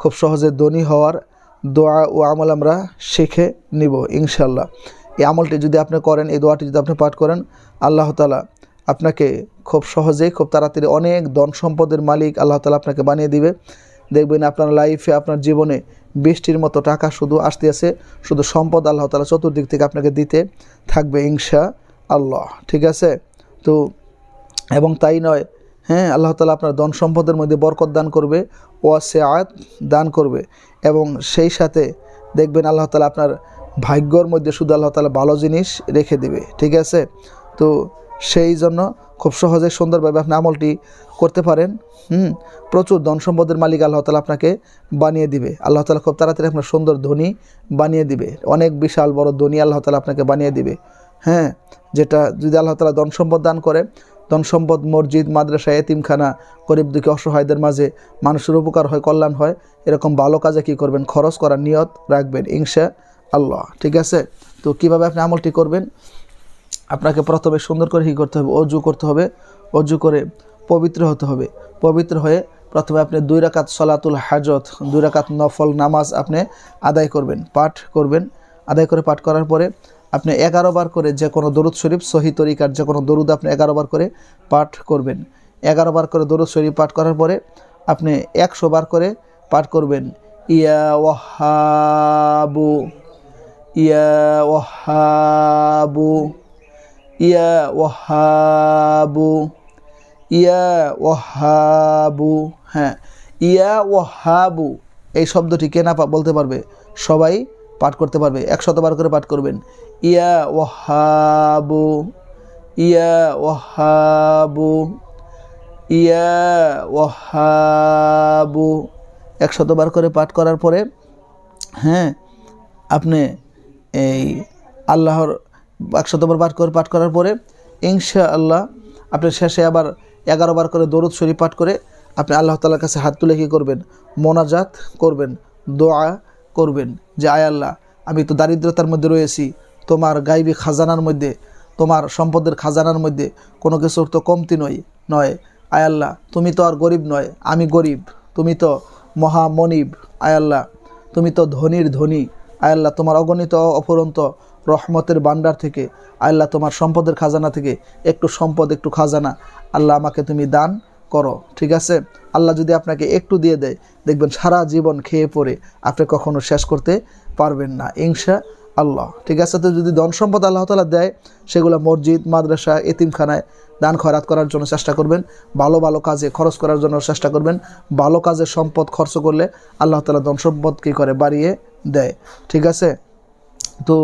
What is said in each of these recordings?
খুব সহজে ধনী হওয়ার দোয়া ও আমল আমরা শিখে নিব ইনশাল্লাহ এই আমলটি যদি আপনি করেন, এই দোয়াটি যদি আপনি পাঠ করেন, আল্লাহ তালা আপনাকে খুব সহজেই, খুব তাড়াতাড়ি অনেক ধন সম্পদের মালিক আল্লাহ তালা আপনাকে বানিয়ে দিবে। দেখবেন আপনার লাইফে, আপনার জীবনে বৃষ্টির মতো টাকা শুধু আসতে আছে, শুধু সম্পদ আল্লাহ তালা চতুর্দিক থেকে আপনাকে দিতে থাকবে ইনশা আল্লাহ ঠিক আছে? তো, এবং তাই নয় হ্যাঁ আল্লাহ তালা আপনার ধন সম্পদের মধ্যে বরকত দান করবে ওয়াসে আয়াত দান করবে এবং সেই সাথে দেখবেন আল্লাহ তালা আপনার ভাগ্যর মধ্যে শুধু আল্লাহ তালা ভালো জিনিস রেখে দেবে, ঠিক আছে? তো সেই জন্য খুব সহজে সুন্দরভাবে আপনি আমলটি করতে পারেন, হুম? প্রচুর ধন সম্পদের মালিক আল্লাহ তালা আপনাকে বানিয়ে দিবে, আল্লাহ তালা খুব তাড়াতাড়ি আপনার সুন্দর ধনী বানিয়ে দিবে, অনেক বিশাল বড় ধনী আল্লাহ তালা আপনাকে বানিয়ে দিবে হ্যাঁ? যেটা যদি আল্লাহ তালা ধন সম্পদ দান করে ধন সম্পদ, মসজিদ, মাদ্রাসা, এতিমখানা, গরিব দুঃখী, অসহায়দের মাঝে মানুষের উপকার হয়, কল্যাণ হয়, এরকম ভালো কাজে কী করবেন? খরচ করার নিয়ত রাখবেন, ইনশা আল্লাহ। ঠিক আছে? তো কীভাবে আপনি আমলটি করবেন? আপনাকে প্রথমে সুন্দর করে কী করতে হবে? অজু করতে হবে। অজু করে পবিত্র হতে হবে। পবিত্র হয়ে প্রথমে আপনি দুই রাকাত সলাতুল হাজত, দুই রাকাত নফল নামাজ আপনি আদায় করবেন, পাঠ করবেন। আদায় করে পাঠ করার পরে আপনি এগারো বার করে যে কোনো দরুদ শরীফ, সহি তরিকার যে কোনো দরুদ আপনি এগারো বার করে পাঠ করবেন। এগারো বার করে দরুদ শরীফ পাঠ করার পরে আপনি একশো বার করে পাঠ করবেন। ইয়া ওয়াহাবু ইয়া ওয়াহাবু ইয়া ওয়াহাবু ইয়া ওয়াহাবু হ্যাঁ ইয়া ওয়াহাবু, এই শব্দটি কে না পা- বলতে পারবে? সবাই পাঠ করতে পারবে, একশতবার করে পাঠ করবেন। ইয়া ওহাবু ইয়া ওহাবু ইয়া ওয়াহাবু। একশতবার করে পাঠ করার পরে হ্যাঁ আপনি এই আল্লাহর একশতবার পাঠ করে, পাঠ করার পরে ইনশা আল্লাহ আপনি শেষে আবার এগারো বার করে দরুদ শরীফ পাঠ করে আপনি আল্লাহ তালার কাছে হাত তুলে কী করবেন? মোনাজাত করবেন, দোয়া করবেন যে, আয় আল্লাহ, আমি তো দারিদ্রতার মধ্যে রয়েছি, তোমার গাইবী খাজানার মধ্যে, তোমার সম্পদের খাজানার মধ্যে, কোনো কিছুর তো কমতি নয় নয়। আয় আল্লাহ, তুমি তো আর গরিব নয়, আমি গরিব, তুমি তো মহামনিব, আয় আল্লাহ, তুমি তো ধনির ধনী। আয় আল্লাহ, তোমার অগণিত অফুরন্ত রহমতের বান্ডার থেকে আল্লাহ, তোমার সম্পদের খাজানা থেকে একটু সম্পদ, একটু খাজানা। আল্লাহ আমাকে তুমি দান করো, ঠিক আছে? আল্লাহ যদি আপনাকে একটু দিয়ে দেয়, দেখবেন সারা জীবন খেয়ে পড়ে আপনি কখনো শেষ করতে পারবেন না ইনশা আল্লাহ ঠিক আছে? তো যদি ধন সম্পদ আল্লাহ তালা দেয়, সেগুলো মসজিদ, মাদ্রাসা, এতিমখানায় দান খয়রাত করার জন্য চেষ্টা করবেন, ভালো ভালো কাজে খরচ করার জন্য চেষ্টা করবেন, ভালো কাজে সম্পদ খরচ করলে আল্লাহ তালা ধন সম্পদ কী করে বাড়িয়ে দেয়, ঠিক আছে? তো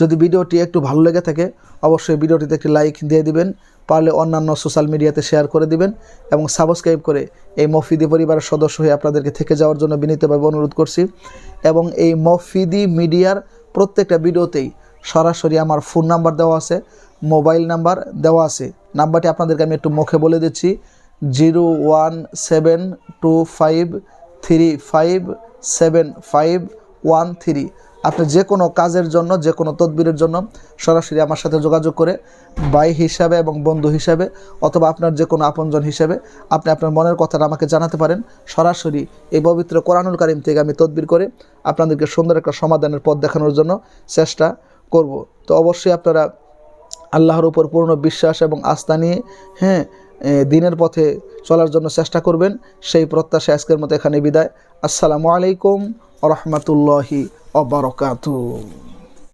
যদি ভিডিওটি একটু ভালো লেগে থাকে, অবশ্যই ভিডিওটিতে একটি লাইক দিয়ে দিবেন, পারলে অন্যান্য সোশ্যাল মিডিয়াতে শেয়ার করে দিবেন এবং সাবস্ক্রাইব করে এই মফিদি পরিবারের সদস্য হয়ে আপনাদেরকে থেকে যাওয়ার জন্য বিনীতভাবে অনুরোধ করছি। এবং এই মফিদি মিডিয়ার প্রত্যেকটা ভিডিওতেই সরাসরি আমার ফোন নাম্বার দেওয়া আছে মোবাইল নাম্বার দেওয়া আছে। নাম্বারটি আপনাদেরকে আমি একটু মুখে বলে দিচ্ছি zero one seven two five three five seven five one three আপনি যে কোনো কাজের জন্য, যে কোনো তদবিরের জন্য সরাসরি আমার সাথে যোগাযোগ করে, ভাই হিসাবে এবং বন্ধু হিসাবে, অথবা আপনার যে কোনো আপনজন হিসাবে আপনি আপনার মনের কথাটা আমাকে জানাতে পারেন। সরাসরি এই পবিত্র কোরআনুল কারিম থেকে আমি তদবির করে আপনাদেরকে সুন্দর একটা সমাধানের পথ দেখানোর জন্য চেষ্টা করব। তো অবশ্যই আপনারা আল্লাহর উপর পূর্ণ বিশ্বাস এবং আস্থা নিয়ে হ্যাঁ দিনের পথে চলার জন্য চেষ্টা করবেন। সেই প্রত্যাশা আজকের মতো এখানে বিদায়। আসসালামু আলাইকুম রহমতুল্লাহি অবরকাতু